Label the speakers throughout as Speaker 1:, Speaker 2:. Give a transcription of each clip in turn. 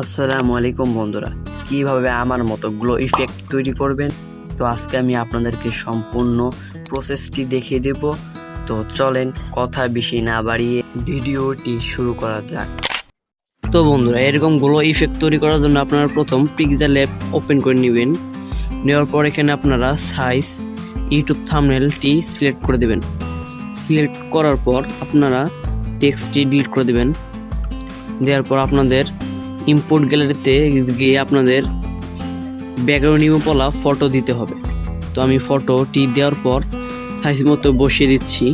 Speaker 1: আসসালামু আলাইকুম, বন্ধুরা। কীভাবে আমার মতো গ্লো ইফেক্ট তৈরি করবেন? তো আজকে আমি আপনাদেরকে সম্পূর্ণ প্রসেসটি দেখিয়ে দেব। তো চলেন কথা বেশি না বাড়িয়ে ভিডিওটি শুরু করা যাক। তো বন্ধুরা, এরকম গ্লো ইফেক্ট তৈরি করার জন্য আপনারা প্রথম পিকজার ল্যাব ওপেন করে নেবেন। নেওয়ার পর এখানে আপনারা সাইজ ইউটিউব থামনেলটি সিলেক্ট করে দেবেন। সিলেক্ট করার পর আপনারা টেক্সটটি ডিলিট করে দেবেন। দেওয়ার পর আপনাদের ইম্পোর্ট গ্যালারিতে গিয়ে আপনাদের ব্যাকগ্রাউন্ড নিমপলা ফটো দিতে হবে। তো আমি ফটোটি দেওয়ার পর সাইজ মতো বসিয়ে দিচ্ছি।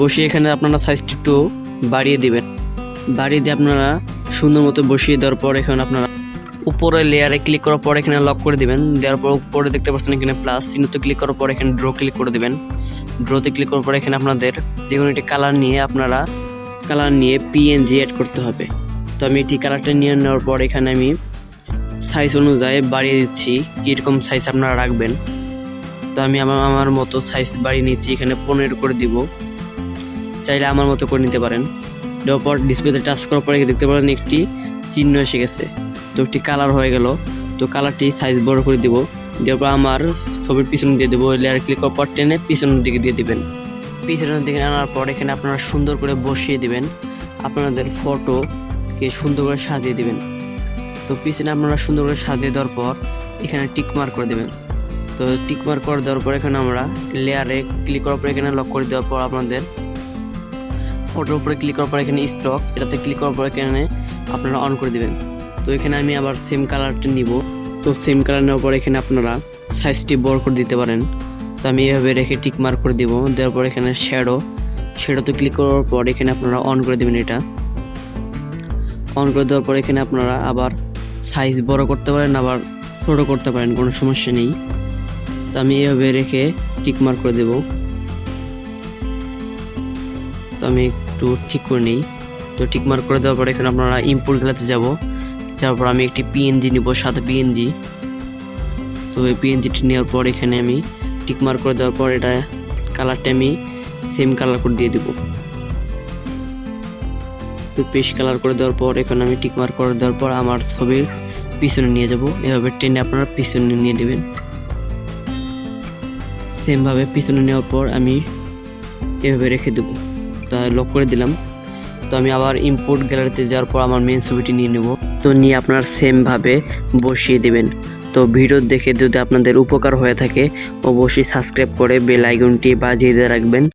Speaker 1: বসিয়ে এখানে আপনারা সাইজটি একটু বাড়িয়ে দিবেন। বাড়িয়ে দিয়ে আপনারা সুন্দর মতো বসিয়ে দেওয়ার পর এখানে আপনারা উপরে লেয়ারে ক্লিক করার পর এখানে লক করে দিবেন। দেওয়ার পর উপরে দেখতে পাচ্ছেন এখানে প্লাস চিহ্নতে ক্লিক করার পর এখানে ড্র ক্লিক করে দিবেন। ড্রতে ক্লিক করার পর এখানে আপনাদের যে কোনো একটি কালার নিয়ে আপনারা কালার নিয়ে পিএনজি অ্যাড করতে হবে। তো আমি এটি কালারটা নিয়ে নেওয়ার পর এখানে আমি সাইজ অনুযায়ী বাড়িয়ে দিচ্ছি। কীরকম সাইজ আপনারা রাখবেন? তো আমি আমার আমার মতো সাইজ বাড়িয়ে নিচ্ছি। এখানে পনেরো করে দিব। চাইলে আমার মতো করে নিতে পারেন। দেওয়ার পর ডিসপ্লেতে টাচ করার পরে দেখতে পারেন একটি চিহ্ন এসে গেছে। তো একটি কালার হয়ে গেল। তো কালারটি সাইজ বড় করে দিব। দেওয়ার পর আমার ছবির পিছনে দিয়ে দেবো। লেয়ার ক্লিক করার পর টেনে পিছনের দিকে দিয়ে দিবেন। পিছনের দিকে আনার পর এখানে আপনারা সুন্দর করে বসিয়ে দেবেন। আপনাদের ফটোকে সুন্দর করে সাজিয়ে দিবেন। তো পিছনে আপনারা সুন্দর করে সাজিয়ে দেওয়ার পর এখানে টিক মার্ক করে দেবেন। তো টিক মার্ক করে দেওয়ার পর এখানে আমরা লেয়ারে ক্লিক করার পর এখানে লক করে দেওয়ার পর আপনাদের ফটোর উপরে ক্লিক করার পর এখানে স্টক এটাতে ক্লিক করার পর এখানে আপনারা অন করে দিবেন। তো এখানে আমি আবার সেম কালারটা নিব। তো সেম কালার নেওয়ার পর এখানে আপনারা সাইজটি বড় করে দিতে পারেন। তো আমি এভাবে রেখে টিক মার্ক করে দিব। দেওয়ার পর এখানে শ্যাডো শ্যাডোতে ক্লিক করার পর এখানে আপনারা অন করে দেবেন এটা। অন করে দেওয়ার পর এখানে আপনারা আবার সাইজ বড় করতে পারেন, আবার ছোটো করতে পারেন, কোনো সমস্যা নেই। তো আমি এভাবে রেখে টিক মার্ক করে দেব। তো আমি একটু ঠিক করে নিই। তো টিক মার্ক করে দেওয়ার পর এখানে আপনারা ইম্পোর্ট গ্যালাতে যাব। যাওয়ার পর আমি একটি পিএনজি নিব সাথে পিএনজি তো এই পিএনজিটি নেওয়ার পর এখানে আমি টিক মার্ক করে দেওয়ার পর এটা কালারটা আমি সেম কালার করে দিয়ে দেবো। তো পেস্ট কালার করে দেওয়ার পর, এখানে আমি টিক মার্ক করে দেওয়ার পর আমার ছবির পিছনে নিয়ে যাব। এভাবে টেনে আপনারা পিছনে নিয়ে নেবেন। সেমভাবে পিছনে নেওয়ার পর আমি এভাবে রেখে দেবো। তা লক করে দিলাম। তো আমি আবার ইম্পোর্ট গ্যালারিতে যাওয়ার পর আমার মেন ছবিটি নিয়ে নেব। তো নিয়ে আপনার সেমভাবে বসিয়ে দেবেন। তো ভিডিও দেখে যদি আপনাদের উপকার হয়ে থাকে, অবশ্যই সাবস্ক্রাইব করে বেল আইকনটি বাজিয়ে দিয়ে রাখবেন।